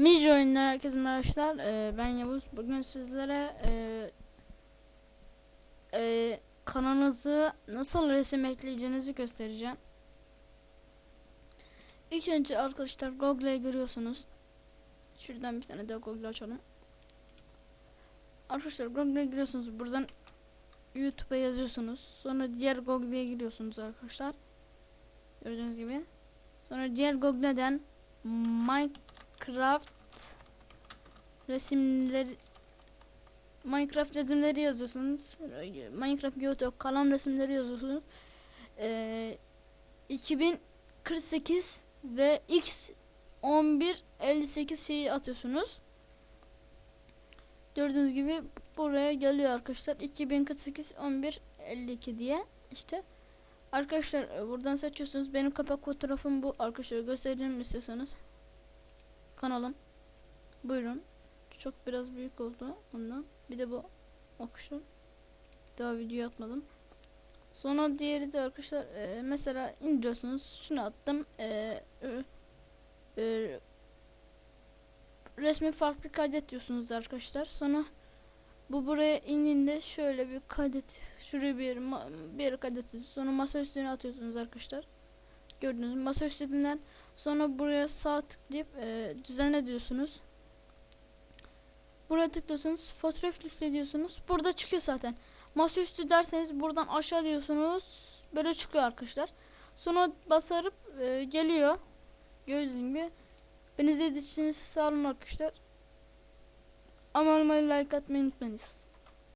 Mijo oyunlar herkese merhabalar. Ee, ben Yavuz. Bugün sizlere e, e, kanalınızı nasıl resim ekleyeceğinizi göstereceğim. İlk önce arkadaşlar Google'e giriyorsunuz. Şuradan bir tane daha Google açalım. Arkadaşlar Google'e giriyorsunuz. Buradan YouTube'a yazıyorsunuz. Sonra diğer Google'e giriyorsunuz arkadaşlar. Gördüğünüz gibi. Sonra diğer Google'den Minecraft resimleri Minecraft resimleri yazıyorsunuz. Minecraft YouTube kalan resimleri yazıyorsunuz. Ee, 2048 ve X 11 58 şeyi atıyorsunuz. Gördüğünüz gibi buraya geliyor arkadaşlar. 2048 11 52 diye işte Arkadaşlar e, buradan seçiyorsunuz. Benim kapak fotoğrafım bu. Arkadaşlar göstereyim istiyorsanız. Kanalım. Buyurun. Çok biraz büyük oldu ondan. Bir de bu. Arkadaşlar. Daha video atmadım. Sonra diğeri de arkadaşlar e, mesela indiriyorsunuz. Şunu attım. E, e, e, resmi farklı kaydet diyorsunuz arkadaşlar. Sonra bu buraya indiğinde şöyle bir kaydet şuraya bir bir yere. Sonra masa üstüne atıyorsunuz arkadaşlar. Gördünüz mü? Masa üstünden sonra buraya sağ tıklayıp e, düzenle diyorsunuz. Buraya tıklıyorsunuz. Fotoğraf yükle. Burada çıkıyor zaten. Masaüstü derseniz buradan aşağı diyorsunuz. Böyle çıkıyor arkadaşlar. Sonra basarıp e, geliyor. Gördüğünüz gibi. Beni izlediğiniz için sağ olun arkadaşlar. Ama like atmayı unutmayınız.